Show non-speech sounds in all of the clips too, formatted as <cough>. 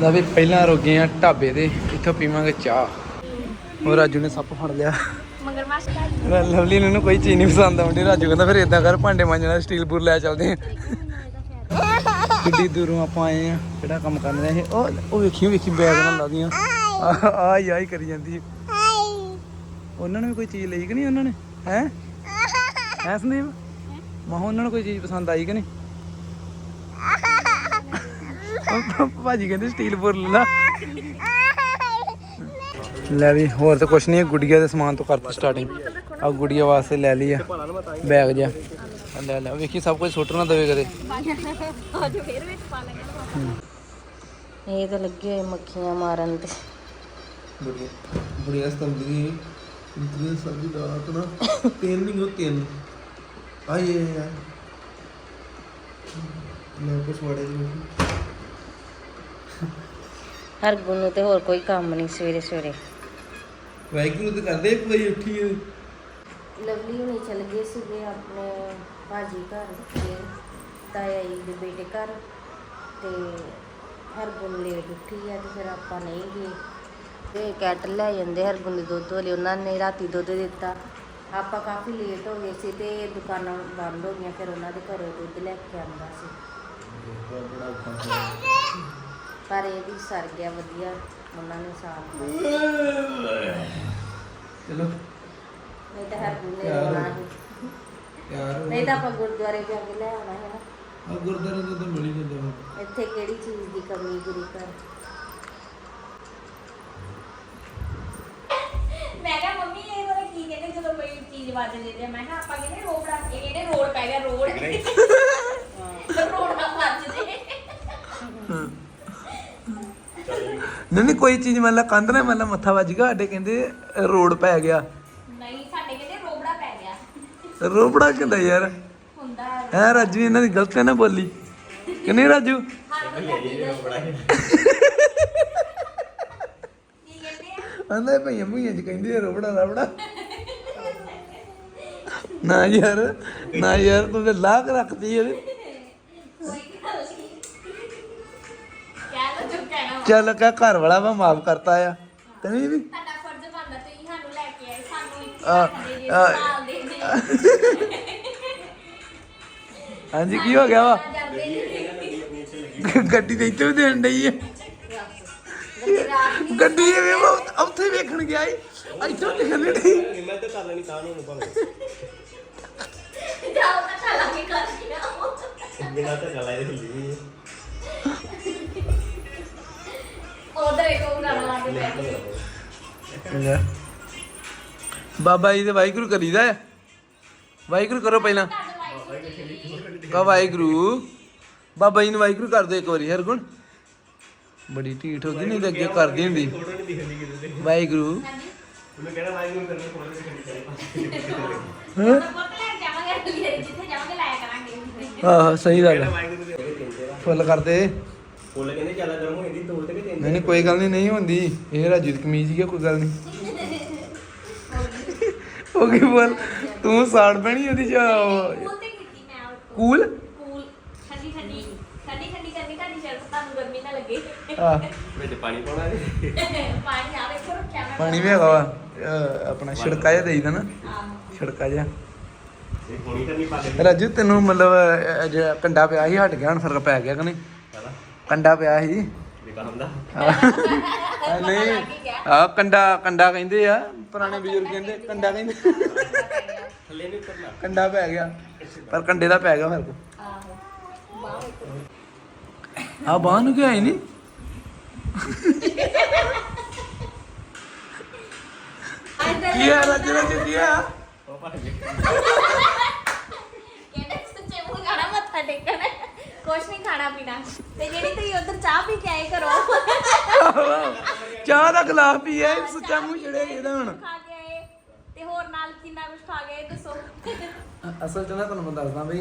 ਲੈ ਵੀ ਪਹਿਲਾਂ ਰੁਕੇ ਆ ਢਾਬੇ ਤੇ ਇੱਥੋਂ ਪੀਵਾਂਗੇ ਚਾਹ। ਹੋਰ ਰਾਜੂ ਨੇ ਸੱਪ ਫੜ ਲਿਆ। ਮਗਰਮੱਛ ਲਵਲੀ ਨੂੰ ਕੋਈ ਚੀਜ਼ ਨਹੀਂ ਪਸੰਦ ਆਉਂਦੀ ਰਾਜੂ ਕਹਿੰਦਾ ਫਿਰ ਇਦਾਂ ਕਰ ਭਾਂਡੇ ਮਾਂਜਣਾ ਸਟੀਲ ਬੁਰ ਲੈ ਚੱਲਦੇ ਆ। ਕਿੱਡੀ ਦੂਰੋਂ ਆਪਾਂ ਆਏ ਆ ਕਿਹੜਾ ਕੰਮ ਕਰਨਾ ਇਹ ਉਹ ਉਹ ਵੇਖੀ ਵੇਖੀ ਬੈਗ ਨਾਲ ਲਾਦੀਆਂ ਆਈ ਆਈ ਕਰੀ ਜਾਂਦੀ ਉਹਨਾਂ ਨੇ ਵੀ ਕੋਈ ਚੀਜ਼ ਲਈ ਕਿ ਨਹੀਂ ਉਹਨਾਂ ਨੇ? ਹੈ? ਹੈ ਸੰਦੀਪ? ਮਾਹ ਉਹਨਾਂ ਨੂੰ ਕੋਈ ਚੀਜ਼ ਪਸੰਦ ਆਈ ਕਿ ਨਹੀਂ? ਉਹ ਭਾਜੀ ਕਹਿੰਦੇ ਸਟੀਲ ਬੁਰ ਲੈ ਵੀ ਹੋਰ ਤਾਂ ਕੁਛ ਨਹੀਂ ਹੈ ਗੁੜੀਆ ਦੇ ਸਮਾਨ ਤੋਂ ਕਰਤੀ ਸਟਾਰਟਿੰਗ ਆ ਗੁੜੀਆ ਵਾਸਤੇ ਲੈ ਲਈ ਆ ਬੈਗ ਆਹ ਲੈ ਲੈ ਵੇਖੀ ਸਭ ਕੁਝ ਸੁੱਟ ਨਾ ਦੇਵੇ ਕਦੇ। ਅੱਜ ਫੇਰ ਵਿੱਚ ਪਾ ਲੈਣਾ ਇਹ ਤਾਂ ਲੱਗੇ ਹੋਏ ਮੱਖੀਆਂ ਮਾਰਨ ਤੇ। ਬੜੀਆ ਬੜੀਆ ਸਤੰਬਰੀ ਇਤਨੀ ਸਬਜ਼ੀ ਦਾ ਆਪਣਾ ਤਿੰਨ ਨਹੀਂ ਉਹ ਤਿੰਨ। ਆਏ ਯਾਰ ਮੈਂ ਕੁਛ ਵੜੇ ਜੀ ਹਰ ਗੁਣ ਨੂੰ ਤੇ ਹੋਰ ਕੋਈ ਕੰਮ ਨਹੀਂ ਸਵੇਰੇ ਸਵੇਰੇ। ਵਾਹਿਗੁਰੂ ਤੇ ਕਰਦੇ ਇੱਕ ਵਾਰੀ ਉੱਠੀ ਹੈ ਲਵਲੀ ਹੁਣੀ ਚਲ ਗਏ ਸੀਗੇ ਆਪਣੇ ਭਾਜੀ ਘਰ ਤੇ ਤਾਇਆ ਜੀ ਦੇ ਬੇਟੇ ਘਰ ਤੇ ਹਰ ਗੁਣ ਲੇਟ ਉੱਠੀ ਆ ਤੇ ਫਿਰ ਆਪਾਂ ਨਹੀਂ ਗਏ। ਤੇ ਕੈਟਲ ਲੈ ਜਾਂਦੇ ਹਰ ਗੁਣ ਦੇ ਦੁੱਧ ਵਾਲੇ ਉਹਨਾਂ ਨੇ ਰਾਤੀ ਦੁੱਧ ਦਿੱਤਾ। ਆਪਾਂ ਕਾਫੀ ਲੇਟ ਹੋ ਗਏ ਸੀ ਤੇ ਦੁਕਾਨਾਂ ਬੰਦ ਹੋ ਗਈਆਂ ਫਿਰ ਉਹਨਾਂ ਦੇ ਘਰੋਂ ਦੁੱਧ ਲੈ ਕੇ ਆਉਂਦਾ ਸੀ। ਪਰ ਇਹ ਵੀ ਸਰ ਗਿਆ ਵਧੀਆ ਉਹਨਾਂ ਨੇ ਸਾਫ਼ ਚਲੋ। ਨਹੀਂ ਤਾਂ ਹਰ ਨੇ ਰੋਣਾ ਸੀ ਯਾਰ ਨਹੀਂ ਤਾਂ ਆਪਾਂ ਗੁਰਦੁਆਰੇ ਜਾ ਕੇ ਲੈ ਆਉਣਾ ਹੈ ਨਾ। ਆ ਗੁਰਦਾਰੇ ਤੋਂ ਤਾਂ ਮਿਲ ਹੀ ਜਾਂਦਾ ਵਾ। ਇੱਥੇ ਕਿਹੜੀ ਚੀਜ਼ ਦੀ ਕਮੀ ਗੁਰੂ ਘਰ? ਮੈਂ ਕਿਹਾ ਮੰਮੀ ਇਹ ਵਾਲਾ ਕੀ ਕਹਿੰਦੇ ਜਦੋਂ ਕੋਈ ਚੀਜ਼ ਵੱਜ ਜਾਂਦੀ ਆ ਮੈਂ ਕਿਹਾ ਆਪਾਂ ਕਹਿੰਦੇ ਰੋੜਾ ਇਹ ਕਹਿੰਦੇ ਰੋਡ ਪੈ ਗਿਆ ਰੋੜਾ ਨਹੀਂ ਨਹੀਂ ਕੋਈ ਚੀਜ਼ ਮੰਨ ਲਾ ਕੰਧ ਨਾਲ ਮੰਨ ਲਾ ਮੱਥਾ ਵੱਜ ਗਿਆ ਸਾਡੇ ਕਹਿੰਦੇ ਰੋਡ ਪੈ ਗਿਆ। ਨਹੀਂ ਸਾਡੇ ਕਹਿੰਦੇ ਰੋਬੜਾ ਪੈ ਗਿਆ। ਰੋਬੜਾ ਕਹਿੰਦਾ ਯਾਰ? ਹੁੰਦਾ ਹੈ। ਰਾਜੂ ਇਹਨਾਂ ਦੀ ਗਲਤੀ ਨਾ ਬੋਲੀ। ਕਿ ਨਹੀਂ ਰਾਜੂ? ਹਰ ਕੋਈ ਕਹਿੰਦੀ ਕੀ ਕਹਿੰਦੇ ਆ? ਆਂਦਾ ਭਈਆਂ ਭਈਆਂ ਚ ਕਹਿੰਦੇ ਆ ਰੋਬੜਾ ਰਬੜਾ। ਨਾ ਯਾਰ ਨਾ ਯਾਰ ਤੂੰ ਤੇ ਲਾਗ ਰੱਖਦੀ ਯਾਰ ਚੱਲ ਕਹ ਘਰ ਵਾਲਾ ਵਾ ਮਾਫ ਕਰਤਾ ਆ। ਤੈਨੂੰ ਵੀ? ਤੁਹਾਡਾ ਫਰਜ਼ ਬਣਦਾ ਤੁਸੀਂ ਸਾਨੂੰ ਲੈ ਕੇ ਆਏ ਸਾਨੂੰ ਇੱਥੇ ਆ, ਰੱਖਦੇ ਜੇ ਆ। ਸਾਲ ਦੇ ਦੇ। ਹਾਂਜੀ ਕੀ ਹੋ ਗਿਆ ਵਾ? ਜਾਂਦੇ ਗੱਡੀ ਤੇ ਇੱਥੇ ਵੀ ਦੇਣ ਡਈ ਆ। ਗੱਡੀ ਐਵੇਂ ਉਹ ਉੱਥੇ ਵੇਖਣ ਗਿਆ ਈ ਇੱਥੋਂ ਲਿਖਣ ਡਈ। ਮੈਂ ਤਾਂ ਕਰ ਲੈਣੀ ਤਾਂ ਨੂੰ ਭਾਵੇਂ ਜਾਓ ਤਾਂ ਚੱਲ ਕੇ ਕਰ ਲਿਆ ਬਿਨਾ ਤਾਂ ਆਈ ਹਿੱਲੀ ਨਹੀਂ ਉਧਰ ਇੱਕ ਉਹ ਗਾਣਾ ਲਾ ਕੇ ਬੈਠ ਗਈ ਲੈ। ਬਾਬਾ ਜੀ ਦੇ ਵਾਹਿਗੁਰੂ ਕਰੀਦਾ ਹੈ। ਵਾਹਿਗੁਰੂ ਕਰੋ ਪਹਿਲਾਂ। ਕਾ ਵਾਹਿਗੁਰੂ। ਬਾਬਾ ਜੀ ਨੂੰ ਵਾਹਿਗੁਰੂ ਕਰ ਦਿਓ ਇੱਕ ਵਾਰੀ ਹਰ ਗੁਣ ਬੜੀ ਢੀਠ ਹੋ ਗਈ ਨਹੀਂ ਤਾਂ ਅੱਗੇ ਕਰਦੀ ਹੁੰਦੀ। ਫੋਟੋ ਨਹੀਂ ਦਿਖਦੀ ਕਿਤੇ ਤੇ ਵਾਹਿਗੁਰੂ। ਉਹਨੂੰ ਕਹਿਣਾ ਵਾਹਿਗੁਰੂ ਕਰਨਾ ਫੋਟੋ ਨਹੀਂ ਦਿਖਣੀ ਉਧਰ ਪੁੱਤ ਲੈ ਕੇ ਜਾਵਾਂਗੇ ਅਗਲੀ ਵਾਰੀ ਜਿੱਥੇ ਜਾਵਾਂਗੇ ਲਾਇਆ ਕਰਾਂਗੇ ਆਹ ਸਹੀ ਗੱਲ ਹੈ। ਵਾਹਿਗੁਰੂ ਦੇ ਫੁੱਲ ਕਰਦੇ। ਫੁੱਲ ਕਹਿੰਦੇ ਜ਼ਿਆਦਾ ਗਰਮ ਹੋ ਜਾਂਦੀ ਤੋੜ ਤੇ ਵੀ ਤਿੰਨ ਨਹੀਂ ਨਹੀਂ ਕੋਈ ਗੱਲ ਨਹੀਂ ਨਹੀਂ ਹੁੰਦੀ। ਇਹ ਰਾਜੂ ਦੀ ਕਮੀਜ਼ ਹੀ ਆ ਕੋਈ ਗੱਲ ਨਹੀਂ। <laughs> ਉਹ ਕੀ ਬੋਲ? ਤੂੰ ਸਾੜ ਪੈਣੀ ਉਹਦੀ ਜਾ ਕੂਲ ਤੇ ਕੀਤੀ ਮੈਂ ਉਹ ਕੂਲ? ਕੂਲ। ਠੰਡੀ ਠੰਡੀ ਠੰਡੀ ਠੰਡੀ ਕਰਨੀ ਤੁਹਾਡੀ ਸ਼ਰਟ ਤੁਹਾਨੂੰ ਗਰਮੀ ਨਾ ਲੱਗੇ। ਆ। ਵਿੱਚ ਪਾਣੀ ਪਾਉਣਾ ਜੀ। <laughs> ਪਾਣੀ ਆ ਵੇਖੋ ਰੱਖਿਆ ਮੈਂ ਪਾਣੀ ਵੀ ਹੈਗਾ ਵਾ। ਅਹ ਆਪਣਾ ਛਿੜਕਾ ਜਿਹਾ ਦੇਈਦਾ ਨਾ। ਆਹੋ ਛਿੜਕਾ ਜਿਹਾ। ਇਹ ਹੋਣੀ ਤਾਂ ਨਹੀਂ ਪਾ ਕੇ ਰਾਜੂ ਤੈਨੂੰ ਮਤਲਬ ਅਹ, ਜਿਹੜਾ ਕੰਡਾ ਪਿਆ ਸੀ ਹਟ ਗਿਆ ਹੁਣ ਫ਼ਰਕ ਪੈ ਗਿਆ ਕਿ ਨਹੀਂ? ਕੰਡਾ ਪਿਆ ਸੀ। ਆ ਨਹੀਂ ਆ ਕੰਡਾ ਕੰਡਾ ਕਹਿੰਦੇ ਆ। ਪੁਰਾਣੇ ਬਜ਼ੁਰਗ ਕਹਿੰਦੇ ਕੰਡਾ ਕਹਿੰਦੇ। ਥੱਲੇ ਨਹੀਂ ਉਤਰਨਾ ਕੰਡਾ ਪੈ ਗਿਆ। ਪਰ ਕੰਡੇ ਦਾ ਪੈ ਗਿਆ ਬਾਹਰ ਵੇਖੋ ਆ ਬਾਹ ਨੂੰ ਕਿਹਾ ਹੀ ਨਹੀਂ ਕੀ ਆ ਰਾਜੂ ਰਾਜੂ ਕੀ ਆ? ਉਹ ਕੇ ਮੂੰਹ ਖਾਣਾ ਮੱਥਾ ਟੇਕਣ। ਕੁਛ ਨਹੀਂ ਖਾਣਾ ਪੀਣਾ। ਤੇ ਜਿਹੜੀ ਤੁਸੀਂ ਉਧਰ ਚਾਹ ਪੀ ਕੇ ਆਏ ਕਰੋ ਚਾਹ ਦਾ ਗਲਾਸ ਪੀਆ ਸੁੱਚਾ ਮੂੰਹ ਚੜਿਆ ਇਹਦਾ ਹੁਣ? ਖਾ ਕੇ ਆਏ। ਤੇ ਹੋਰ ਨਾਲ ਕਿੰਨਾ ਕੁਝ ਖਾ ਗਏ ਦੱਸੋ। ਅਸਲ ਚ ਨਾ ਤੁਹਾਨੂੰ ਮੈਂ ਦੱਸਦਾ ਬਈ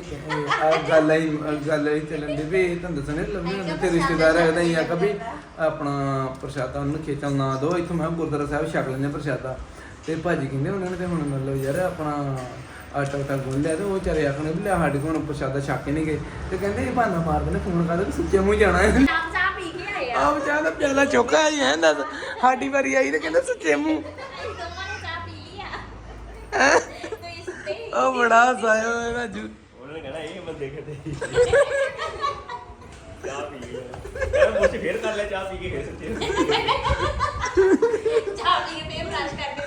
ਆ ਗੱਲ ਆਈ ਗੱਲ ਆਈ ਚੱਲਣ ਦੀ ਵੀ ਤੁਹਾਨੂੰ ਦੱਸਣੇ ਲੱਭੀ ਹੁੰਦੀ ਤੇ ਰਿਸ਼ਤੇਦਾਰ ਹੈਗਾ ਹੀ ਆ ਕਭੀ ਆਪਣਾ ਪ੍ਰਸ਼ਾਦਾ ਉਹਨੂੰ ਖੇਚਲ ਨਾ ਦੋ ਇੱਥੋਂ ਮੈਂ ਗੁਰਦੁਆਰਾ ਸਾਹਿਬ ਛਕ ਲੈਂਦੇ ਪ੍ਰਸ਼ਾਦਾ। ਤੇ ਭਾਜੀ ਕਹਿੰਦੇ ਉਹਨਾਂ ਨੇ ਤੇ ਹੁਣ ਮਤਲਬ ਯਾਰ ਆਪਣਾ ਆਟਾ ਆਟਾ ਗੁੰਨ ਲਿਆ ਤੇ ਉਹ ਚਾਰੇ ਆਖਣੇ ਵੀ ਲੈ ਸਾਡੇ ਕੋਲ ਹੁਣ ਪ੍ਰਸ਼ਾਦਾ ਛਕ ਹੀ ਨਹੀਂ ਗਏ। ਤੇ ਕਹਿੰਦੇ ਇਹ ਬਹਾਨਾ ਮਾਰਦੇ ਨੇ ਫੋਨ ਕਰਦੇ ਸੁੱਚੇ ਮੂੰਹ ਜਾਣਾ ਹੈ। ਚਾਹ ਚਾਹ ਪੀ ਕੇ ਆਏ ਆ। ਬਚਾ ਦਾ ਪਿਆਲਾ ਚੋਕਾ ਹੀ ਹੈ ਦੱਸ। ਸਾਡੀ ਵਾਰੀ ਆਈ ਤੇ ਕਹਿੰਦਾ ਸੁੱਚੇ ਮੂੰਹ। ਦੋਵਾਂ ਨੇ ਚਾਹ ਪੀ ਲਈ ਆ। ਤੁਸੀਂ ਸੁੱਤੇ ਹੀ। ਉਹ ਬੜਾ ਸਾਇਓ ਹੈ ਰਾਜੂ। ਉਹਨਾਂ ਨੇ ਕਹਿਣਾ ਇਹ ਬੰਦੇ ਕਿਤੇ ਚਾਹ ਪੀ ਗਏ ਮੈਂ ਮੁੱਛ ਫੇਰ ਕਰ ਲਿਆ ਚਾਹ ਪੀ ਕੇ ਫੇਰ ਸੁੱਤੇ ਚਾਹ ਪੀ ਕੇ ਫੇਰ ਬ੍ਰਸ਼ ਕਰਕੇ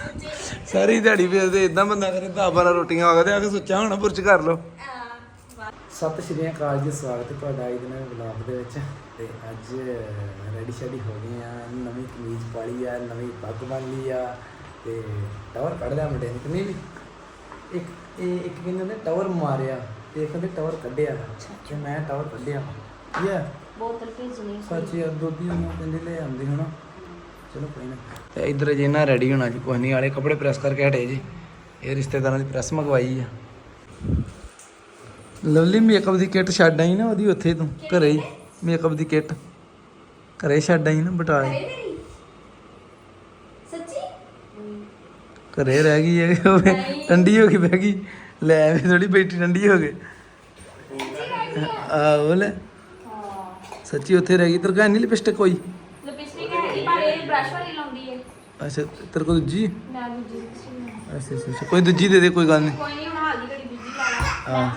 ਸਾਰੀ ਦਿਹਾੜੀ ਫੇਰਦੇ ਇਦਾਂ ਬੰਦਾ ਕਰੇ 10 12 ਰੋਟੀਆਂ ਗਏ ਆ ਕੇ ਸੁੱਚਾ ਹੋਣਾ ਬੁਰਚ ਕਰ ਲੋ ਆ ਸਤਿ ਸ਼੍ਰੀ ਅਕਾਲ ਜੀ ਸਵਾਗਤ ਹੈ ਤੁਹਾਡਾ ਅੱਜ ਦੇ ਨਵੇਂ ਵਲੌਗ ਦੇ ਵਿੱਚ। ਤੇ ਅੱਜ ਰੈਡੀ ਸ਼ੈਡੀ ਹੋ ਗਏ ਆ ਨਵੀਂ ਕਮੀਜ਼ ਪਾਲੀ ਆ ਨਵੀਂ ਪੱਗ ਬੰਨ ਲਈ ਆ ਤੇ ਟਾਵਰ ਕੱਢ ਲਿਆ ਮੁੰਡੇ ਨੇ ਕਿ ਨਹੀਂ ਵੀ? ਇੱਕ ਇਹ ਇੱਕ ਕਹਿੰਦੇ ਨੇ ਟਾਵਰ ਮਾਰਿਆ ਤੇ ਇੱਕ ਕਹਿੰਦੇ ਟਾਵਰ ਕੱਢਿਆ। ਤੇ ਮੈਂ ਟਾਵਰ ਕੱਢਿਆ। ਯਾ ਬੋਤਲ ਭੇਜਣੀ ਸੱਚ ਦੋਦੀ ਉਹਨੂੰ ਕਹਿੰਦੇ ਲੈ ਆਉਂਦੇ ਹਨਾ? ਚਲੋ ਕੋਈ ਨਾ। ਤੇ ਇਧਰ ਜੇ ਨਾ ਰੈਡੀ ਹੋਣਾ ਜੀ ਕੋਈ ਨਹੀਂ ਵਾਲੇ ਕੱਪੜੇ ਪ੍ਰੈਸ ਕਰਕੇ ਹਟੇ ਜੀ। ਇਹ ਰਿਸ਼ਤੇਦਾਰਾਂ ਦੀ ਪ੍ਰੈਸ ਮੰਗਵਾਈ ਆ। ਲਵਲੀ ਮੇਕਅਪ ਦੀ ਕਿੱਟ ਛੱਡ ਆਈ ਨਾ ਉਹਦੀ ਉੱਥੇ ਤੂੰ ਘਰੇ ਹੀ ਮੇਕਅਪ ਦੀ ਕਿੱਟ ਘਰੇ ਛੱਡ ਆਈ ਨਾ ਬਟਾਲੇ। ਸੱਚੀ? ਘਰੇ ਰਹਿ ਗਈ ਹੈ ਉਹ ਠੰਡੀ ਹੋ ਕੇ ਬਹਿ ਗਈ। ਲੈ ਐਵੇਂ ਥੋੜੀ ਬੈਠੀ ਠੰਡੀ ਹੋ ਕੇ ਆ ਉਹ ਲੈ। ਸੱਚੀ ਉੱਥੇ ਰਹਿ ਗਈ ਤੇਰੇ ਨਹੀਂ ਲਿਪਸਟਿਕ ਕੋਈ ਲਿਪਸਟਿਕ ਹੈ ਪਰ ਇਹ ਬ੍ਰਸ਼ ਵਾਲੀ ਲਾਉਂਦੀ ਹੈ ਅੱਛਾ ਤੇਰੇ ਕੋਲ ਦੂਜੀ? ਮੈਂ ਦੂਜੀ ਅੱਛਾ ਅੱਛਾ ਅੱਛਾ। ਕੋਈ ਦੂਜੀ ਦੇ ਦੇ ਕੋਈ ਗੱਲ ਨਹੀਂ। ਕੋਈ ਨਹੀਂ ਹੁਣ ਹਾਲ ਦੀ ਘੜੀ ਦੂਜੀ ਲਾ ਲਾ। ਹਾਂ।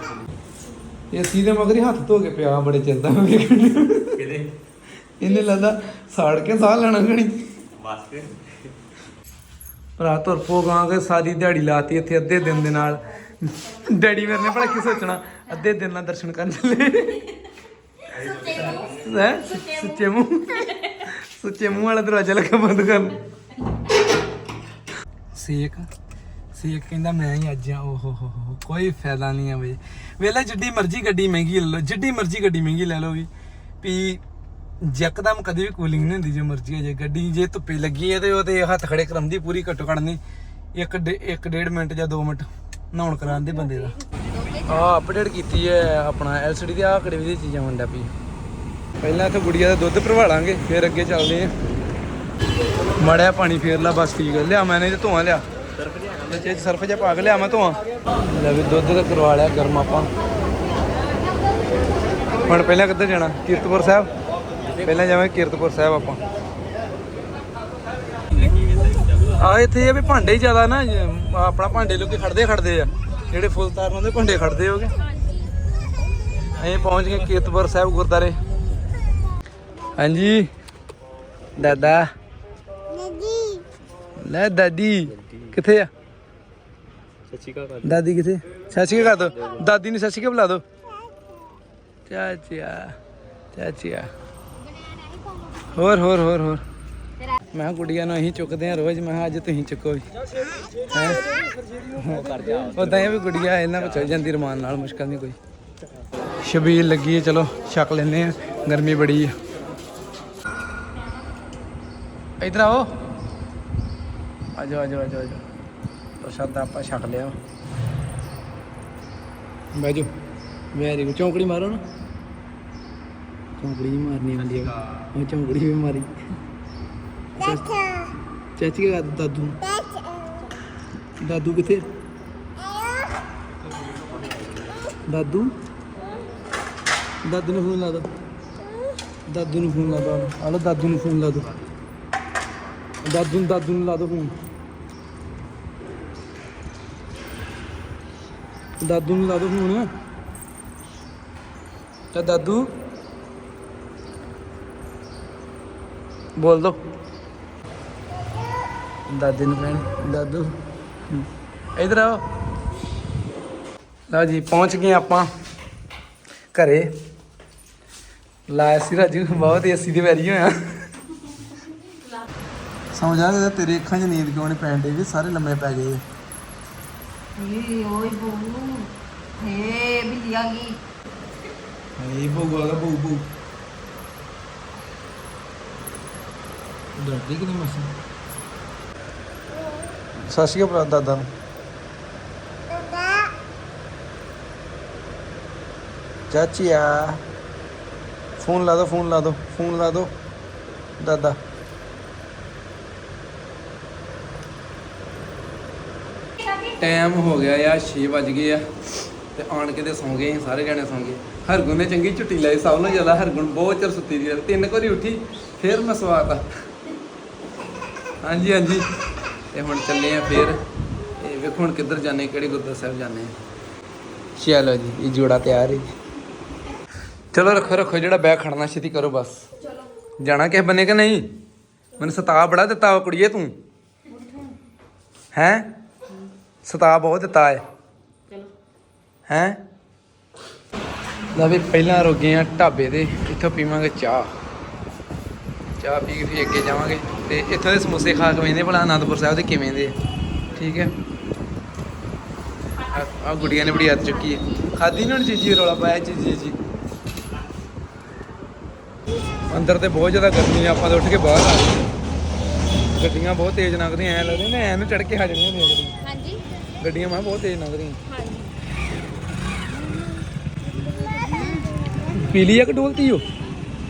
ਇਹ ਸੀਧੇ ਮਗਰ ਹੀ ਹੱਥ ਧੋ ਕੇ ਪਿਆ ਬੜੇ ਚਿਰ ਦਾ। ਵੇਖਣ ਕਿਤੇ ਇਹਨੇ ਲੱਗਦਾ ਸਾੜ ਕੇ ਸਾਹ ਲੈਣਾ ਗਣੀ ਬਸ ਕੇ ਭਰਾ ਤੁਰ ਪੋ ਗਾਂ ਕੇ ਸਾਰੀ ਦਿਹਾੜੀ ਲਾਤੀ ਇੱਥੇ ਅੱਧੇ ਦਿਨ ਦੇ ਨਾਲ। ਡੈਡੀ ਮੇਰੇ ਨੇ ਭਲਾ ਕੀ ਸੋਚਣਾ ਅੱਧੇ ਦਿਨ ਨਾਲ ਦਰਸ਼ਨ ਕਰਨ ਚੱਲੇ। ਸੁੱਤੇ ਨੂੰ ਹੈ? ਸੁੱਚੇ ਮੂੰਹ। ਸੁੱਚੇ ਮੂੰਹ ਵਾਲਾ ਦਰਵਾਜ਼ਾ ਲੱਗਾ ਬੰਦ ਕਰਨ। ਸੇਕ ਸੇਕ ਕਹਿੰਦਾ ਮੈਂ ਹੀ ਅੱਜ ਆ ਓ ਹੋ ਹੋ ਹੋ ਕੋਈ ਫਾਇਦਾ ਨਹੀਂ ਆ ਬਈ। ਵੇਲੇ ਜਿੱਡੀ ਮਰਜ਼ੀ ਗੱਡੀ ਮਹਿੰਗੀ ਲੈ ਲਓ, ਜਿੱਡੀ ਮਰਜ਼ੀ ਗੱਡੀ ਮਹਿੰਗੀ ਲੈ ਲਓ ਵੀ ਵੀ ਯਕਦਮ ਕਦੇ ਵੀ ਕੂਲਿੰਗ ਨਹੀਂ ਹੁੰਦੀ, ਜੇ ਮਰਜ਼ੀ ਹੋ ਜੇ ਗੱਡੀ ਜੇ ਧੁੱਪੇ ਲੱਗੀ ਹੈ ਤੇ ਉਹ ਤੇ ਹੱਥ ਖੜੇ ਕਰਾਉਂਦੀ, ਪੂਰੀ ਘੱਟੋ ਘੱਟ ਨਹੀਂ, ਇੱਕ ਡੇ- ਇੱਕ ਡੇਢ ਮਿੰਟ ਜਾਂ 2 ਮਿੰਟ ਨਹਾਉਣ ਕਰਾਉਂਦੇ ਬੰਦੇ ਦਾ। ਆ ਅਪਡੇਟ ਕੀਤੀ ਹੈ ਆਪਣਾ LCD ਦੀ ਆ ਕੜੇ ਵੀ ਚੀਜ਼ਾਂ ਵੰਡਾ ਪਈ ਪਹਿਲਾਂ ਇੱਥੇ ਗੁੜੀਆ ਦਾ ਦੁੱਧ ਭਰਵਾ ਲਾਂਗੇ, ਫਿਰ ਅੱਗੇ ਚੱਲਦੇ ਆ। ਮੜਿਆ ਪਾਣੀ ਫੇਰ ਲਾ, ਬਸ ਠੀਕ ਹੈ ਲਿਆ ਮੈਂ ਨਹੀਂ ਤੇ ਧੂਆਂ ਲਿਆ। ਸਰਫ ਸਰਫ ਜਿਹਾ ਪਾ ਕੇ ਲਿਆ ਮੈਂ ਧੂਆਂ। ਲੈ ਵੀ ਦੁੱਧ ਤਾਂ ਕਰਵਾ ਲਿਆ ਗਰਮ ਆਪਾਂ। ਹੁਣ ਪਹਿਲਾਂ ਕਿੱਧਰ ਜਾਣਾ? ਕੀਰਤਪੁਰ ਸਾਹਿਬ? ਪਹਿਲਾਂ ਜਾਵਾਂਗੇ ਕੀਰਤਪੁਰ ਸਾਹਿਬ ਆਪਾਂ। ਆ ਇੱਥੇ ਇਹ ਵੀ ਭਾਂਡੇ ਹੀ ਜ਼ਿਆਦਾ ਨਾ ਆਪਣਾ ਭਾਂਡੇ ਲੋਕੀ ਖੜਦੇ ਖੜਦੇ ਆ। ਜਿਹੜੇ ਫੁੱਲ ਤਾਰਨ ਹੁੰਦੇ, ਭਾਂਡੇ ਖੜਦੇ ਹੋਗੇ। ਅਸੀਂ ਪਹੁੰਚ ਗਏ ਕੀਰਤਪੁਰ ਸਾਹਿਬ ਗੁਰਦਾਰੇ ਹਾਂਜੀ। ਦਾਦਾ। ਲੈ ਦਾਦੀ ਕਿੱਥੇ ਆ? ਸੱਚੀ ਕਾ ਦਾਦੀ ਕਿੱਥੇ? ਸੱਚੀ ਕਾ ਦੋ ਦਾਦੀ ਨੂੰ ਸੱਚੀ ਕਾ ਬੁਲਾ ਦੋ। ਚਾਚੀਆ ਚਾਚੀਆ। ਹੋਰ ਹੋਰ ਹੋਰ ਹੋਰ। ਮੈਂ ਕਿਹਾ ਗੁੱਡੀਆਂ ਨੂੰ ਅਸੀਂ ਚੁੱਕਦੇ ਆ ਰੋਜ਼। ਮੈਂ ਕਿਹਾ ਅੱਜ ਤੁਸੀਂ ਚੁੱਕੋ ਵੀ। ਉਦਾਂ ਇਹ ਵੀ ਗੁੱਡੀਆਂ ਇਹਨਾਂ ਵਿੱਚ ਚਲ ਜਾਂਦੀ ਰਮਾਨ ਨਾਲ ਮੁਸ਼ਕਲ ਨਹੀਂ ਕੋਈ। ਸ਼ਬੀਲ ਲੱਗੀ ਹੈ ਚਲੋ ਛਕ ਲੈਨੇ ਆ ਗਰਮੀ ਬੜੀ ਆ। ਇਧਰ ਆਓ। ਆਜੋ ਆਜੋ ਆਜੋ ਆਜੋ। ਪ੍ਰਸ਼ਾਦਾ ਆਪਾਂ ਛਕ ਲਿਆ। ਬਾਜੂ ਵੈਰੀ ਗੁੱਡ ਚੌਂਕੜੀ ਮਾਰੋ ਨਾ। ਚੌਂਕੜੀ ਵੀ ਮਾਰਨੀ ਆਉਂਦੀ ਹੈ ਉਹ ਚੌਂਕੜੀ ਵੀ ਮਾਰੀ। ਚਾਚੀ। ਕਾ ਦਾਦੂ? ਦਾਦੂ। ਕਿੱਥੇ? ਦਾਦੂ? ਦਾਦੂ ਨੂੰ ਫੋਨ ਲਾ ਦੋ। ਦਾਦੂ ਨੂੰ ਫੋਨ ਲਾ ਦੋ। ਆ ਲਓ ਦਾਦੂ ਨੂੰ ਫੋਨ ਲਾ ਦੋ। ਦਾਦੂ ਨੂੰ ਦਾਦੂ ਨੂੰ ਲਾ ਦੋ ਫੋਨ। ਦਾਦੂ ਨੂੰ ਲਾ ਦੋ ਫੋਨ। ਤੇ ਦਾਦੂ। ਬੋਲ ਦੋ। ਦਾਦੀ ਨੂੰ ਕਹਿਣ। ਦਾਦੂ। ਇਧਰ ਆਓ। ਲਓ ਜੀ, ਪਹੁੰਚ ਗਏ ਆਪਾਂ। ਘਰੇ। ਲਾਇਆ ਸੀ ਰਾਜੂ, ਬਹੁਤ ਏਸੀ ਦੀ ਵੈਰੀ ਹੋਇਆ। ਸਮਝ ਆ ਗਿਆ ਤੇਰੀ ਅੱਖਾਂ 'ਚ ਨੀਂਦ ਕਿਉਂ ਨਹੀਂ ਪੈਣ ਡਈ ਵੀ ਸਾਰੇ ਲੰਮੇ ਪੈ ਗਏ। ਦਾ ਭੂ ਭੂ। ਡਰਦੀ ਕਿ ਨਹੀਂ ਮਸਾ? ਸਤਿ ਸ਼੍ਰੀ ਅਕਾਲ ਦਾਦਾ ਨੂੰ। ਚਾਚੀਆ ਫੋਨ ਲਾ ਦੋ ਫੋਨ ਲਾ ਦੋ ਫੋਨ ਲਾ ਦੋ। ਦਾਦਾ। ਟਾਈਮ ਹੋ ਗਿਆ ਆ 6 ਵੱਜ ਗਏ ਆ। ਤੇ ਆਣ ਕੇ ਤੇ ਸੌਂ ਗਏ ਅਸੀਂ, ਸਾਰੇ ਜਾਣੇ ਸੌਂ ਗਏ। ਹਰਗੁਣ ਨੇ ਚੰਗੀ ਝੁੱਟੀ ਲਾਈ, ਸਭ ਨਾਲੋਂ ਜ਼ਿਆਦਾ ਹਰਗੁਣ ਬਹੁਤ ਚਿਰ ਸੁੱਤੀ ਦੀ ਤਿੰਨ ਕੁ ਉੱਠੀ, ਫੇਰ ਮੈਂ ਸਵਾਤਾ ਹਾਂਜੀ ਹਾਂਜੀ। ਤੇ ਹੁਣ ਚੱਲੇ ਆ ਫੇਰ। ਇਹ ਵੇਖੋ ਹੁਣ ਕਿੱਧਰ ਜਾਣੇ ਕਿਹੜੇ ਗੁਰਦੁਆਰਾ ਸਾਹਿਬ ਜਾਣੇ ਚਲੋ ਜੀ, ਇਹ ਜੋੜਾ ਤਿਆਰ ਹੈ ਜੀ ਚਲੋ, ਰੱਖੋ ਰੱਖੋ, ਜਿਹੜਾ ਬੈਗ ਖੜਨਾ, ਛੇਤੀ ਕਰੋ ਬਸ। ਚਲੋ ਜਾਣਾ ਕਿਸ ਬੰਨੇ ਕਿ ਨਹੀਂ? ਮੈਨੂੰ ਸਤਾ ਬੜਾ ਦਿੱਤਾ ਕੁੜੀਏ ਤੂੰ। ਹੈ? ਸਤਾ ਬਹੁਤ ਦਿੱਤਾ ਹੈ। ਚਲੋ। ਹੈ? ਲੈ ਵੀ ਪਹਿਲਾਂ ਰੁਕੇ ਆ ਢਾਬੇ ਦੇ ਇੱਥੋਂ ਪੀਵਾਂਗੇ ਚਾਹ। ਚਾਹ ਪੀ ਕੇ ਫਿਰ ਅੱਗੇ ਜਾਵਾਂਗੇ। ਤੇ ਇੱਥੋਂ ਦੇ ਸਮੋਸੇ ਖਾ ਕੇ ਵੇਂਦੇ ਭਲਾ ਆਨੰਦਪੁਰ ਸਾਹਿਬ ਦੇ ਕਿਵੇਂ ਦੇ। ਠੀਕ ਹੈ? ਆ ਗੁੜੀਆਂ ਨੇ ਬੜੀ ਹੱਥ ਚੁੱਕੀ ਹੈ। ਖਾਦੀ ਨਹੀਂ ਹੁਣ ਚੀਜੀ ਰੋਲਾ ਪਾਇਆ ਚੀਜੀ ਜੀ। ਅੰਦਰ ਤੇ ਬਹੁਤ ਜ਼ਿਆਦਾ ਗਰਮੀ ਆ ਆਪਾਂ ਤਾਂ ਉੱਠ ਕੇ ਬਾਹਰ ਆ ਗਏ। ਗੱਡੀਆਂ ਬਹੁਤ ਤੇਜ਼ ਲੰਘਦੀਆਂ ਐ ਲੱਗਦਾ ਨੇ ਐ ਨੂੰ ਚੜ ਕੇ ਆ ਜਾਣੀਆਂ ਹੁੰਦੀਆਂ ਗੱਡੀਆਂ। ਗੱਡੀਆਂ ਮੈਂ ਬਹੁਤ ਤੇਜ਼ ਲੰਘ ਰਹੀਆਂ। ਪੀਲੀ ਆ ਕਿ ਡੋਲਤੀ ਹੋ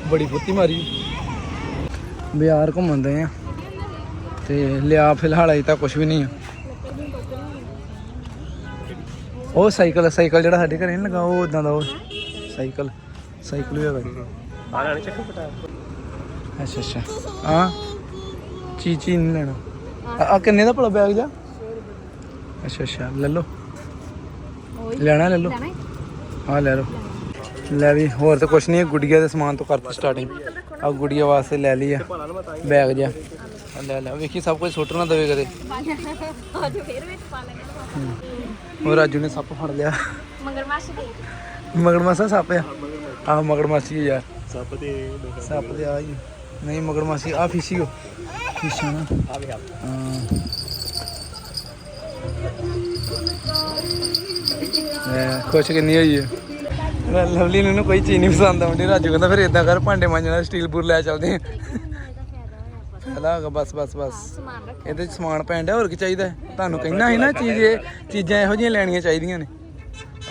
ਬੜੀ ਫੁੱਤੀ ਮਾਰੀ। ਬਾਜ਼ਾਰ ਘੁੰਮਣ ਦੇ ਆ। ਤੇ ਲਿਆ ਫਿਲਹਾਲ ਅਜੇ ਤਾਂ ਕੁਝ ਵੀ ਨਹੀਂ ਆ। ਉਹ ਸਾਈਕਲ ਸਾਈਕਲ ਜਿਹੜਾ ਸਾਡੇ ਘਰੇ ਨਹੀਂ ਲੱਗਾ, ਉਹ ਇਦਾਂ ਦਾ ਉਹ ਸਾਈਕਲ ਸਾਈਕਲ ਵੀ ਹੈਗਾ ਆ ਲੈਣੇ ਚੱਕੂ ਪਟਾ ਅੱਛਾ ਅੱਛਾ। ਹਾਂ? ਚੀ ਚੀ ਨਹੀਂ ਲੈਣਾ। ਆ ਕਿੰਨੇ ਦਾ ਭਲਾ ਬੈਗ ਜਾ? ਅੱਛਾ ਅੱਛਾ। ਲੈ ਲਓ। ਲੈਣਾ ਲੈ ਲਓ। ਹਾਂ? ਲੈ ਲਓ। ਲੈ ਵੀ ਹੋਰ ਤਾਂ ਕੁਛ ਨਹੀਂ ਗੁੜੀਆ ਦੇ ਸਮਾਨ ਤੋਂ ਕਰਤੀ ਸਟਾਰਟਿੰਗ ਆ ਗੁੜੀਆ ਵਾਸਤੇ ਲੈ ਲਈ ਆ। ਬੈਗ ਜਾ ਆ ਲੈ ਲੈ। ਵੇਖੀ ਸਭ ਕੁਝ ਸੁੱਟ ਨਾ ਦੇਵੇ ਕਦੇ। ਉਹ ਰਾਜੂ ਨੇ ਸੱਪ ਫੜ ਲਿਆ। ਮਗਰਮੱਛ ਦੇ। ਮਗਰਮਾਸਾ ਸੱਪ ਆ। ਆਹ ਮਗਰਮਾਸੀ ਯਾਰ। ਸੱਪ ਤੇ ਸੱਪ ਦੇ ਆ ਹੀ। ਨਹੀਂ ਮਗਰਮਾਸੀ ਆ ਫਿਸ਼ੀ ਹੋ ਫਿਸ਼ਾ ਨਾ। ਆ ਵੀ ਆ। ਖੁਸ਼ ਕਿੰਨੀ ਹੋਈ ਹੈ ਲਵਲੀ ਨੂੰ ਕੋਈ ਚੀਜ਼ ਨਹੀਂ ਪਸੰਦ ਆਉਂਦੀ ਰਾਜੂ ਕਹਿੰਦਾ ਫਿਰ ਇਦਾਂ ਕਰ ਭਾਂਡੇ ਮਾਂਜਣਾ ਸਟੀਲ ਬੁਰ ਲੈ ਚੱਲਦੇ ਆ। ਹਲਾ ਬਸ ਬਸ ਬਸ। ਰੱਖ ਇਹਦੇ ਚ ਸਮਾਨ ਪੈਣ ਡਿਆ ਹੋਰ ਕੀ ਚਾਹੀਦਾ? ਹੈ? ਤੁਹਾਨੂੰ ਕਹਿਣਾ ਸੀ ਨਾ ਚੀਜ਼ ਇਹ ਚੀਜ਼ਾਂ ਇਹੋ ਜਿਹੀਆਂ ਲੈਣੀਆਂ ਚਾਹੀਦੀਆਂ ਨੇ।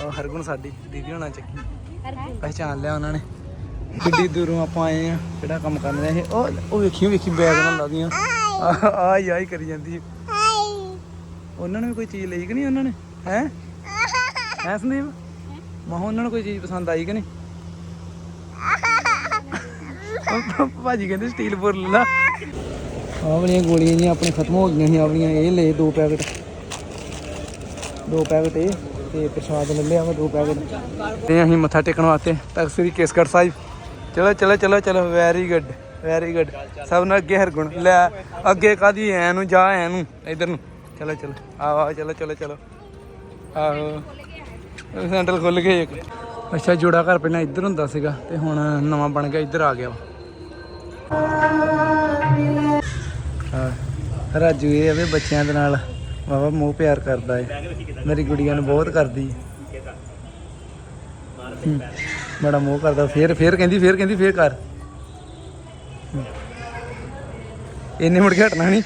ਉਹ ਹਰਗੁਣ ਸਾਡੀ ਦੀਦੀ ਹੋਣਾ ਚੱਕੀ। ਪਹਿਚਾਨ ਲਿਆ ਉਹਨਾਂ ਨੇ। ਕਿੱਡੀ ਦੂਰੋਂ ਆਪਾਂ ਆਏ ਆ ਕਿਹੜਾ ਕੰਮ ਕਰਨ ਰਹੇ ਉਹ ਉਹ ਵੇਖੀ ਵੇਖੀ ਬੈਗ ਨਾਲ ਲਾਦੀਆਂ ਆ ਆ ਹੀ ਕਰੀ ਜਾਂਦੀ। ਹੈ ਉਹਨਾਂ ਨੂੰ ਵੀ ਕੋਈ ਚੀਜ਼ ਲਈ ਕਿ ਨਹੀਂ ਉਹਨਾਂ ਨੇ? ਹੈ? ਹੈ ਸੰਦੀਪ? ਮਾ ਉਹਨਾਂ ਨੂੰ ਕੋਈ ਚੀਜ਼ ਪਸੰਦ ਆਈ ਕਿ ਨਹੀਂ? ਭਾਜੀ ਕਹਿੰਦੇ ਸਟੀਲ ਬੋਰ ਲੈ ਲਾ ਆਹ ਵਾਲੀਆਂ ਗੋਲੀਆਂ ਜੀ ਆਪਣੇ ਖਤਮ ਹੋ ਗਈਆਂ ਸੀ ਆਪਣੀਆਂ ਇਹ ਲੈ ਦੋ ਪੈਕਟ। ਦੋ ਪੈਕਟ ਇਹ ਤੇ ਪ੍ਰਸ਼ਾਦ ਲੈ ਲਿਆ ਵਾ ਦੋ ਪੈਕਟ। ਤੇ ਅਸੀਂ ਮੱਥਾ ਟੇਕਣ ਵਾਸਤੇ ਤਖਤ ਸ੍ਰੀ ਕੇਸਗੜ੍ਹ ਸਾਹਿਬ। ਚਲੋ ਚਲੋ ਚਲੋ ਚਲੋ ਵੈਰੀ ਗੁੱਡ ਵੈਰੀ ਗੁੱਡ ਸਭ ਨੂੰ ਅੱਗੇ ਹਰਗੁਣ। ਲੈ, ਅੱਗੇ ਕਾਦੀ ਐ ਨੂੰ ਜਾ ਐ ਨੂੰ, ਇਧਰ ਨੂੰ। ਚਲੋ ਚਲੋ ਆਓ ਆਓ ਚਲੋ ਚਲੋ ਚਲੋ ਆਹੋ ਸੈਂਟਰ ਖੁੱਲ ਗਏ ਇੱਕ ਅੱਛਾ ਜੋੜਾ ਘਰ ਪਹਿਲਾਂ ਇੱਧਰ ਹੁੰਦਾ ਸੀਗਾ ਤੇ ਹੁਣ ਨਵਾਂ ਬਣ ਗਿਆ ਇੱਧਰ ਆ ਗਿਆ ਰਾਜੂ ਇਹ ਆ ਬੱਚਿਆਂ ਦੇ ਨਾਲ ਵਾਵਾ ਮੋਹ ਪਿਆਰ ਕਰਦਾ ਏ ਮੇਰੀ ਗੁੜੀਆਂ ਨੂੰ ਬਹੁਤ ਕਰਦੀ ਏ। ਬੜਾ ਮੋਹ ਕਰਦਾ ਫੇਰ ਫੇਰ ਕਹਿੰਦੀ ਫੇਰ ਕਹਿੰਦੀ ਫੇਰ ਕਰ ਇਹਨੇ ਮੁੜ ਕੇ ਹਟਣਾ ਨਹੀਂ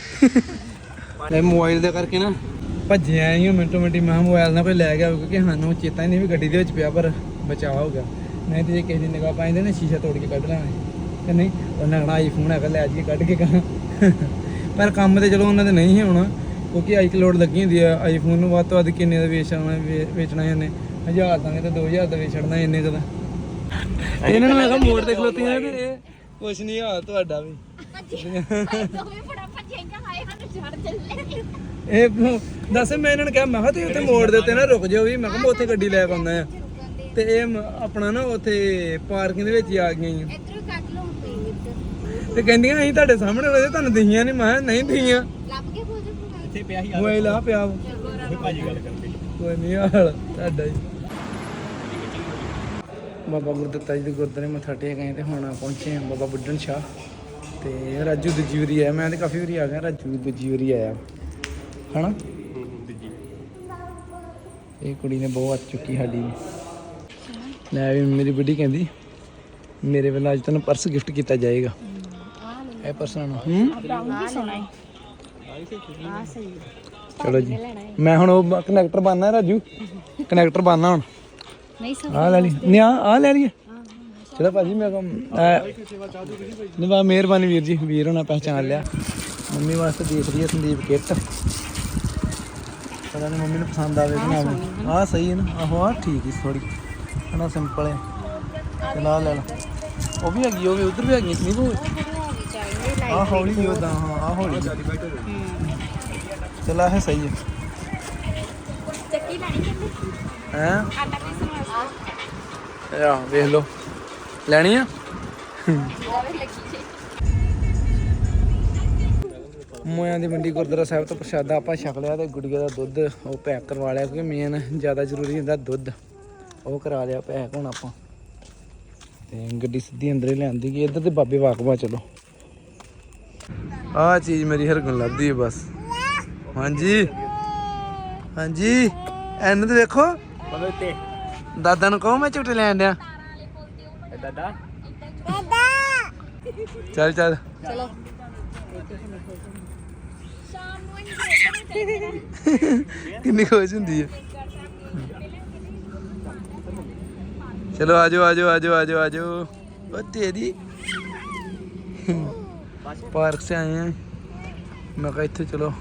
ਲੈ ਮੋਬਾਈਲ ਦੇ ਕਰਕੇ ਨਾ ਭੱਜਿਆ ਆਈ ਮਿੰਟੋ ਮਿੰਟੀ। ਮੈਂ ਮੋਬਾਈਲ ਨਾ ਕੋਈ ਲੈ ਗਿਆ ਕਿਉਂਕਿ ਸਾਨੂੰ ਚੇਤਾ ਹੀ ਨਹੀਂ ਵੀ ਗੱਡੀ ਦੇ ਵਿੱਚ ਪਿਆ, ਪਰ ਬਚਾਅ ਹੋ ਗਿਆ। ਨਹੀਂ ਤੇ ਜੇ ਕਿਸੇ ਦੀ ਨਿਗਾਹ ਪਾయింਦੇ ਨੇ, ਸ਼ੀਸ਼ਾ ਤੋੜ ਕੇ ਕੱਢ ਲੈਣਾ ਸੀ। ਕਿ ਨਹੀਂ ਉਹਨਾਂ ਕਹਣਾ ਆਈਫੋਨ ਹੈਗਾ, ਲੈ ਜੀ ਕੱਢ ਕੇ ਕਹਾਂ। ਪਰ ਕੰਮ ਤੇ ਚਲੋ ਉਹਨਾਂ ਦੇ ਨਹੀਂ ਹੋਣਾ, ਕਿਉਂਕਿ ਆਈ ਕਲੋਡ ਲੱਗੀ ਹੁੰਦੀ ਆ। ਆਈਫੋਨ ਨੂੰ ਵੱਧ ਤੋਂ ਵੱਧ ਕਿੰਨੇ ਦਾ ਵੇਚਣਾ ਵੇ- ਵੇਚਣਾ ਇਹਨੇ 1000 ਦਾਂਗੇ ਤਾਂ 2000 ਦਾ ਵੇਚਣਾ ਇੰਨੇ ਕੁ ਦਾ। ਇਹਨਾਂ ਨੂੰ ਮੈਂ ਕਿਹਾ ਮੋੜ ਤੇ ਖਲੋਤੀਆਂ ਤੇ ਕੁਛ ਨਹੀਂ ਹਾਲ ਤੁਹਾਡਾ ਵੀ। ਦੋਵੇਂ ਬੜਾ ਭੱਜੇਗਾ ਛੱਡ ਚੱਲੇ ਇਹ ਦੱਸ ਮੈਂ ਇਹਨਾਂ ਨੂੰ ਕਿਹਾ ਮੈਂ ਕਿਹਾ ਤੁਸੀਂ ਉੱਥੇ ਮੋੜ ਦੇ ਉੱਤੇ ਨਾ ਰੁਕ ਜਾਓ ਵੀ। ਮੈਂ ਕਿਹਾ ਮੈਂ ਉੱਥੇ ਗੱਡੀ ਲੈ ਕੇ ਆਉਂਦਾ ਆ। ਤੇ ਇਹ ਮ- ਆਪਣਾ ਨਾ ਉੱਥੇ ਪਾਰਕਿੰਗ ਦੇ ਵਿੱਚ ਹੀ ਆ ਗਈਆਂ ਈ ਓ। ਇੱਧਰ ਵੀ ਕੱਢ ਲਓ ਤੇ ਤੇ ਕਹਿੰਦੀਆਂ ਅਸੀਂ ਤੁਹਾਡੇ ਸਾਹਮਣੇ ਰਹੇ ਤੁਹਾਨੂੰ ਦਿਖੀਆਂ ਨਹੀਂ ਮੈਂ ਕਿਹਾ ਨਹੀਂ ਦਿਖੀਆਂ। ਲੱਭ ਕੇ ਬੋਝ ਪੂਰਾ ਇੱਥੇ ਪਿਆ ਸੀ ਮੋਬਾਈਲ ਆ ਪਿਆ ਵਾ। ਉਹ ਭਾਜੀ ਗੱਲ ਕਰਦੇ ਕੋਈ ਨਹੀਂ ਹਾਲ ਤੁਹਾਡਾ ਹੀ ਬਾਬਾ ਗੁਰਦੱਤਾ ਜੀ ਦੇ ਗੁਰਦੁਆਰੇ ਮੱਥਾ ਟੇਕ ਆਏ ਤੇ ਹੁਣ ਪਹੁੰਚੇ ਬਾਬਾ ਬੁੱਢਣ ਸ਼ਾਹ। ਤੇ ਰਾਜੂ ਦੂਜੀ ਵਾਰੀ ਆਇਆ ਮੈਂ ਤੇ ਕਾਫੀ ਵਾਰੀ ਆ ਗਿਆ ਰਾਜੂ ਦੂਜੀ ਵਾਰੀ ਆਇਆ। ਹਨਾ? ਇਹ ਕੁੜੀ ਨੇ ਬਹੁਤ ਅੱਛ ਚੁੱਕੀ ਸਾਡੀ। ਲੈ ਵੀ ਮੇਰੀ ਬੁੱਢੀ ਕਹਿੰਦੀ ਮੇਰੇ ਵੱਲੋਂ ਅੱਜ ਤੈਨੂੰ ਪਰਸ ਗਿਫਟ ਕੀਤਾ ਜਾਏਗਾ। ਇਹ ਪਰਸ ਨਾ ਹੂੰ? ਚਲੋ ਜੀ। ਮੈਂ ਹੁਣ ਉਹ ਕਨੈਕਟਰ ਬਣਨਾ ਰਾਜੂ। ਕਨੈਕਟਰ ਬਣਨਾ ਹੁਣ। ਨਹੀਂ ਸਰ। ਆ ਲੈ ਲਈ। ਨਹੀਂ ਆ ਆ ਲੈ ਲਈਏ। ਚਲੋ ਭਾਜੀ ਮੈਂ ਕਮ ਨਿਵਾ ਮਿਹਰਬਾਨੀ ਵੀਰ ਜੀ ਵੀਰ ਹੋਣਾ ਪਹਿਚਾਨ ਲਿਆ। ਮੰਮੀ ਵਾਸਤੇ ਦੇਖ ਰਹੀ ਹੈ ਸੰਦੀਪ ਕਿੱਟ। ਪਤਾ ਨਹੀਂ ਮੰਮੀ ਨੂੰ ਪਸੰਦ ਆਵੇ ਕਿ ਨਾ ਆਵੇ। ਆ ਸਹੀ ਹੈ ਨਾ ਆਹੋ ਆ ਠੀਕ ਹੈ ਥੋੜੀ ਹਨਾ ਸਿੰਪਲ ਹੈ। ਚਲਾ ਲੈ ਲਾ। ਉਹ ਵੀ ਹੈਗੀ ਉਹ ਵੀ ਉਧਰ ਵੀ ਹੈਗੀ ਨਹੀਂ ਉਹ ਆ ਹੌਲੀ ਉਦਾਂ ਹਾਂ ਆ ਹੌਲੀ ਚਲਾ ਹੈ ਸਹੀ ਹੈ। ਚੱਕੀ ਲੈਣੀ ਹੈ? ਆਟਾ ਵਾਸਤੇ। ਆ ਵੇਖ ਲਓ। ਲੈਣੀ ਆ? ਮੋਇਆਂ ਦੀ ਮੰਡੀ ਗੁਰਦੁਆਰਾ ਸਾਹਿਬ ਤੋਂ ਪ੍ਰਸ਼ਾਦਾ ਆਪਾਂ ਛਕ ਲਿਆ ਤੇ ਗੁੜੀਆ ਦਾ ਦੁੱਧ ਉਹ ਪੈਕ ਕਰਵਾ ਲਿਆ ਕਿਉਂਕਿ ਮੇਨ ਜ਼ਿਆਦਾ ਜ਼ਰੂਰੀ ਹੁੰਦਾ ਦੁੱਧ। ਉਹ ਕਰਾ ਲਿਆ ਪੈਕ ਹੁਣ ਆਪਾਂ। ਤੇ ਗੱਡੀ ਸਿੱਧੀ ਅੰਦਰ ਹੀ ਲਿਆਂਦੀ ਗਈ। ਇੱਧਰ ਤੇ ਬਾਬੇ ਵਾਕਬਾ ਚਲੋ। ਆਹ ਚੀਜ਼ ਮੇਰੀ ਹਰਗੁਣ ਲੱਭਦੀ ਹੈ ਬਸ। ਹਾਂਜੀ। ਹਾਂਜੀ। ਐਨ ਤੇ ਤੇ ਦਾਦਾ ਨੂੰ ਕਹੋ ਮੈਂ ਝੂਟੇ ਲੈਣ ਡਿਆ। ਦਾਦਾ। ਚੱਲ ਚੱਲ। ਚਲੋ। ਸ਼ਾਮ ਨੂੰ ਅਸੀਂ ਕਿੰਨੀ ਖੁਸ਼ ਹੁੰਦੀ ਹੈ। ਚਲੋ ਆਜੋ ਆਜੋ ਆਜੋ ਆਜੋ ਆਜੋ ਉਹ ਤੇਰੀ। ਪਾਰਕ ਸੇ ਆਏ ਆ। ਮੈਂ ਕਿਹਾ ਇੱਥੇ ਚਲੋ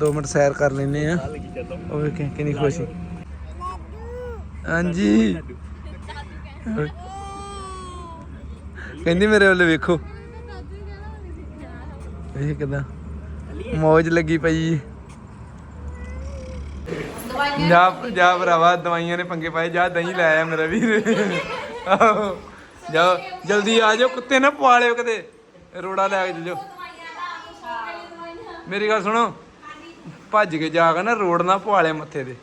2 ਮਿੰਟ ਸੈਰ ਕਰ ਲੈਨੇ ਆ। ਉਹ ਵੇਖ ਕਿੰਨੀ ਖੁਸ਼ ਹਾਂਜੀ। ਕਹਿੰਦੀ ਮੇਰੇ ਵੱਲ ਵੇਖੋ। ਇਹ ਕਿਦਾਂ? ਮੌਜ ਲੱਗੀ ਪਈ ਜਾ। ਜਾ ਭਰਾਵਾ, ਦਵਾਈਆਂ ਨੇ ਪੰਗੇ ਪਾਏ, ਜਾ ਦਹੀਂ ਲੈ ਆ ਮੇਰਾ ਵੀਰ। ਆਹੋ। ਜਾਓ ਜਲਦੀ ਆ ਜਾਓ, ਕੁੱਤੇ ਨਾ ਪਵਾ ਲਿਓ ਕਿਤੇ। ਰੋੜਾ ਲੈ ਕੇ ਜਾਓ ਮੇਰੀ ਗੱਲ ਸੁਣੋ। ਭੱਜ ਕੇ ਜਾ ਕੇ ਨਾ ਰੋੜ ਨਾ ਪਵਾ ਲਿਆ ਮੱਥੇ ਤੇ।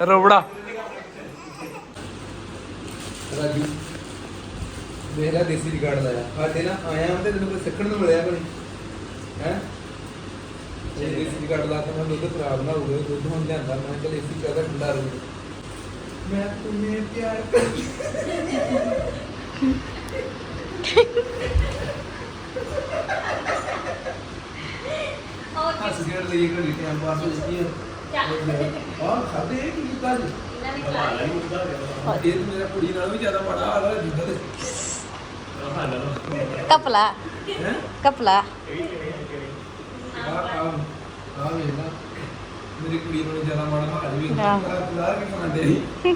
ਰੋਬੜਾ ਰਾਜੂ ਦੇਖ ਲੈ ਦੇਸੀ ਰਿਕਾਰਡ ਲਾਇਆ ਸਾਡੇ ਨਾ ਆਇਆ ਤੇ ਤੈਨੂੰ ਕੋਈ ਸਿੱਖਣ ਨੂੰ ਮਿਲਿਆ ਕੋਈ? ਹੈ? ਇਹ ਦੇਸੀ ਰਿਕਾਰਡ ਲਾ ਤਾਂ ਮੈਂ ਦੁੱਧ ਖਰਾਬ ਨਾ ਹੋ ਗਿਆ ਦੁੱਧ ਹੁਣ ਲਿਆਂਦਾ ਮੈਂ ਕਿਹਾ ਦੇਸੀ ਚਾਹ ਦਾ ਠੰਡਾ ਰਹੂ ਮੈਂ ਤੁਮੇ ਪਿਆਰ ਕਰ ਹੱਸ ਖੇਡ ਲਈ ਘੜੀ ਟਾਈਮ ਪਾਸ ਹੋ ਜਾਂਦੀ ਹੈ ਆਹ ਖਾਦੇ ਕੀ ਕੀਤਾ ਜੀ ਇਹ ਮੇਰਾ ਕੁੜੀ ਨਾਲੋਂ ਵੀ ਜ਼ਿਆਦਾ ਮਾੜਾ ਹਾਲ ਹੈ ਜਿੱਦਾਂ ਦੇ। ਕਪਲਾ ਕਪਲਾ ਆ ਆ ਆ ਵੇਖ ਲਾ ਮੇਰੀ ਕੁੜੀ ਨਾਲੋਂ ਜ਼ਿਆਦਾ ਮਾੜਾ ਹਾਲ ਵੀ ਹਾਂ। ਲਾ ਕੇ ਖਾਂਦੇ ਸੀ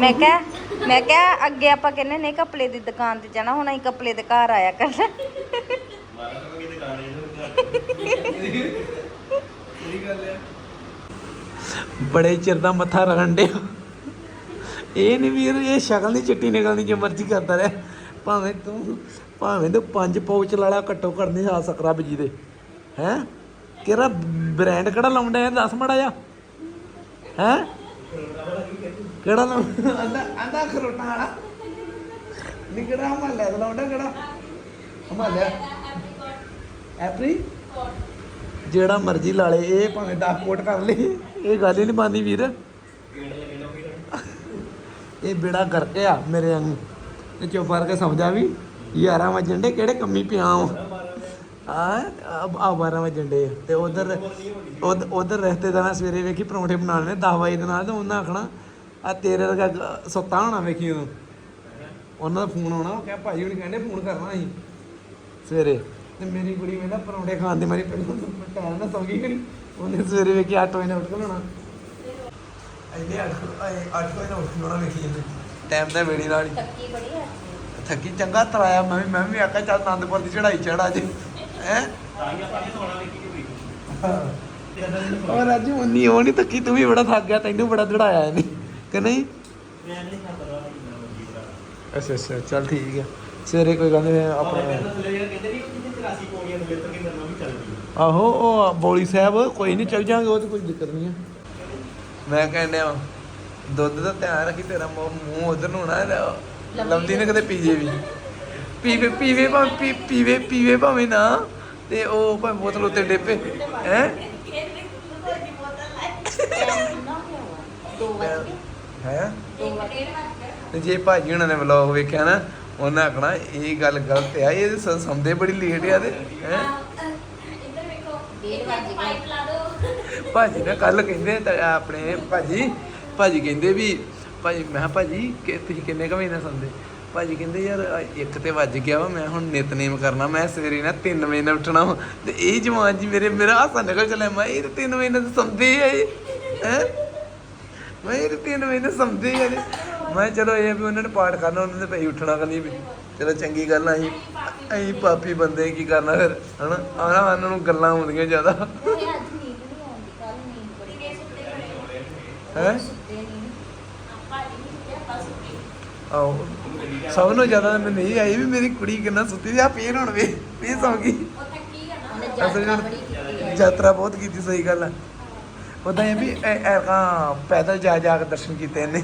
ਮੈਂ ਕਿਹਾ ਮੈਂ ਕਿਹਾ ਅੱਗੇ ਆਪਾਂ ਕਹਿੰਦੇ ਨੇ ਕਪਲੇ ਦੀ ਦੁਕਾਨ ਤੇ ਜਾਣਾ ਹੁਣ ਅਸੀਂ ਕਪਲੇ ਦੇ ਘਰ ਆਇਆ ਕਰਨਾ। ਸਹੀ ਗੱਲ ਹੈ ਬੜੇ ਚਿਰ ਦਾ ਮੱਥਾ ਰਗਣ ਡੇ ਇਹ ਨਹੀਂ ਵੀਰ ਇਹ ਸ਼ਕਲ ਨਹੀਂ ਚਿੱਟੀ ਨਿਕਲਣੀ ਜੋ ਮਰਜ਼ੀ ਕਰਦਾ ਰਹਿ। ਭਾਵੇਂ ਤੂੰ ਭਾਵੇਂ ਤੂੰ ਪੰਜ ਪਾਉਚ ਲਾਲਾ ਘੱਟੋ ਘੱਟ ਨਹੀਂ ਆ ਸਕਰਾ ਬਜੀ ਦੇ। ਹੈ? ਕਿਹੜਾ ਬ੍ਰਾਂਡ ਕਿਹੜਾ ਲਾਉਂਦਾ ਹੈ ਦੱਸ ਮੜਾ ਜਾ ਹੈ? ਕਿਹੜਾ ਲਾਉਂਦਾ ਆਂਦਾ ਆਂਦਾ ਖਰੋਟਾ ਵਾਲਾ। ਨੀ ਕਿਹੜਾ ਹਮਾਲਿਆ ਦਾ ਲਾਉਂਦਾ ਕਿਹੜਾ? ਹਮਾਲਿਆ? ਐਪਰੀ? ਜਿਹੜਾ ਮਰਜ਼ੀ ਲਾ ਲੇ ਇਹ ਭਾਵੇਂ 10 ਕੋਟ ਕਰ ਲੇ। ਇਹ ਗੱਲ ਹੀ ਨਹੀਂ ਬੰਦੀ ਵੀਰ। ਇਹ ਬੇੜਾ ਕਰਕੇ ਆ ਮੇਰੇ ਵਾਂਗੂ। ਤੇ ਚੁੱਪ ਕਰਕੇ ਸਮਝਾ ਵੀ 11 ਵਜਣ ਡੇ ਕਿਹੜੇ ਕੰਮੀ ਪਿਆ ਆ ਆ 12 ਵਜਣ ਡੇ ਤੇ ਉਧਰ ਉਧਰ ਰਿਸ਼ਤੇਦਾਰਾਂ ਸਵੇਰੇ ਵੇਖੀ ਪਰੌਂਠੇ ਬਣਾਉਣੇ 10 ਵਜੇ ਦੇ ਨਾਲ ਤੇ ਉਹਨਾਂ ਆਖਣਾ, ਆ ਤੇਰੇ ਵਰਗਾ ਸੁੱਤਾ ਹੋਣਾ ਵੇਖੀ ਉਦੋਂ। ਉਹਨਾਂ ਦਾ ਫੋਨ ਆਉਣਾ, ਉਹ ਕਿਹਾ ਭਾਈ ਹੁਣ ਕਹਿੰਦੇ ਫੋਨ ਕਰਨਾ ਅਸੀਂ ਸਵੇਰੇ, ਤੇ ਮੇਰੀ ਕੁੜੀ ਵੇਲਾ ਪਰੌਂਠੇ ਖਾਣ ਦੀ ਮਾਰੀ ਪਹਿਲਾਂ ਟਾਈਮ ਨਾਲ ਸੌਂ ਗਈ ਖੜੀ ਉਹਨੇ ਸਵੇਰੇ ਵੇਖੀ 8 ਵਜੇ ਉੱਠ ਕੇ ਲਾਉਣਾ। ਇੰਨੇ 8 ਵਜੇ ਉੱਠ ਕੇ ਲਾਉਣਾ ਵੇਖੀ ਜਾਂਦੇ। ਟਾਈਮ ਤਾਂ ਵੇੜੀ ਨਾਲ ਹੀ ਬੜੀ ਹੈ ਥੱਕੀ ਚੰਗਾ ਤਰਾਇਆ ਮੈਂ ਵੀ ਮੈਂ ਵੀ ਆਖਿਆ ਚੱਲ ਆਨੰਦਪੁਰ ਦੀ ਚੜਾਈ ਚੜਾ ਜੇ ਹੈ? ਔਰ ਰਾਜੂ ਉਨੀ ਉਹ ਨਹੀਂ ਥੱਕੀ ਤੂੰ ਵੀ ਬੜਾ ਥੱਕ ਗਿਆ ਤੈਨੂੰ ਬੜਾ ਦੜਾਇਆ ਇਹਨੇ ਕਿ ਨਹੀਂ? ਅੱਛਾ ਅੱਛਾ ਚੱਲ ਠੀਕ ਹੈ ਸਵੇਰੇ ਕੋਈ ਗੱਲ ਨਹੀਂ ਆਪਣੇ ਆਹੋ ਉਹ ਬੋਲੀ ਸਾਹਿਬ ਕੋਈ ਨਹੀਂ ਚੱਲ ਜਾਾਂਗੇ ਉਹ ਤੇ ਕੋਈ ਦਿੱਕਤ ਨਹੀਂ ਹੈ ਮੈਂ ਕਹਿੰਦਾ ਦੁੱਧ ਦਾ ਧਿਆਨ ਰੱਖੀ ਤੇਰਾ ਮੂੰਹ ਮੂੰਹ ਉਧਰ ਨੂੰ ਨਾ ਲੰਦੀ ਨੇ ਕਦੇ ਪੀਜੇ ਵੀ। ਪੀਵੇ ਪੀਵੇ ਭਾਵੇਂ ਪੀ- ਪੀਵੇ ਪੀਵੇ ਭਾਵੇਂ ਨਾ ਤੇ ਉਹ ਭਾਵੇਂ ਬੋਤਲ ਉੱਤੇ ਡੇਪੇ। ਹੈ? ਹੈ? ਤੇ ਜੇ ਭਾਜੀ ਹੁਣਾਂ ਨੇ ਵਲੌਗ ਵੇਖਿਆ ਨਾ ਉਹਨਾਂ ਆਖਣਾ ਇਹ ਗੱਲ ਗਲਤ ਆ ਇਹ ਸ- ਸੌਂਦੇ ਬੜੀ ਲੇਟ ਆ ਤੇ। ਹੈ? ਭਾਜੀ ਨਾ ਕੱਲ ਕਹਿੰਦੇ ਆਪਣੇ ਭਾਜੀ ਭਾਜੀ ਕਹਿੰਦੇ ਵੀ ਭਾਜੀ ਮੈਂ ਕਿਹਾ ਭਾਜੀ ਕਿ ਤੁਸੀਂ ਕਿੰਨੇ ਕੁ ਵਜੇ ਨਾਲ ਸੌਂਦੇ? ਭਾਜੀ ਕਹਿੰਦੇ ਯਾਰ ਇੱਕ ਤੇ ਵੱਜ ਗਿਆ ਵਾ ਮੈਂ ਹੁਣ ਨਿਤਨੇਮ ਕਰਨਾ ਮੈਂ ਸਵੇਰੇ ਨਾ 3 ਵਜੇ ਨਾਲ ਉੱਠਣਾ ਵਾ। ਤੇ ਇਹ ਜਵਾਨ ਜੀ ਮੇਰੇ ਮੇਰਾ ਹਾਸਾ ਨਿਕਲ ਚੱਲਿਆ ਮੈਂ ਇਹ 3 ਵਜੇ ਨਾਲ ਤਾਂ ਸੌਂਦੇ ਆ ਇਹ। ਹੈ? ਮੈਂ ਇਹ 3 ਵਜੇ ਨਾਲ ਸੌਂਦੇ ਆ ਇਹ। ਮੈਂ ਕਿਹਾ ਚਲੋ ਇਹ ਆ ਵੀ ਉਹਨਾਂ ਨੇ ਪਾਠ ਕਰਨਾ ਉਹਨਾਂ ਦੇ ਪਈ ਉੱਠਣਾ ਕਦੀ ਵੀ। ਚਲੋ ਚੰਗੀ ਗੱਲ ਆ ਅਸੀਂ ਅਸੀਂ ਪਾਪੀ ਬੰਦੇ ਕੀ ਕਰਨਾ ਫਿਰ ਹਨਾ? ਆਣਾ ਉਹਨਾਂ ਨੂੰ ਗੱਲਾਂ ਆਉਂਦੀਆਂ ਜ਼ਿਆਦਾ। ਉਹ ਅੱਜ ਨੀਂਦ ਨਹੀਂ ਆਉਂਦੀ ਕੱਲ ਨੀਂਦ ਬੜੀ ਹੈ? ਆਓ। ਸਭ ਨੂੰ ਜ਼ਿਆਦਾ ਮੈਨੂੰ ਨਹੀਂ ਆਈ ਵੀ ਮੇਰੀ ਕੁੜੀ ਕਿੰਨਾ ਸੁੱਤੀ ਸੀ। ਆ ਪੀਰ ਹੁਣ ਵੀ ਪੀ ਸੌ ਗਈ। ਅਸਲ ਬੜੀ ਕੀਤੀ ਹੈ ਯਾਤਰਾ ਬਹੁਤ ਕੀਤੀ ਸਹੀ ਗੱਲ ਆ। ਉਦਾਂ ਇਹ ਵੀ ਐਰਕਾਂ ਪੈਦਲ ਜਾ ਜਾ ਕੇ ਦਰਸ਼ਨ ਕੀਤੇ ਇਹਨੇ।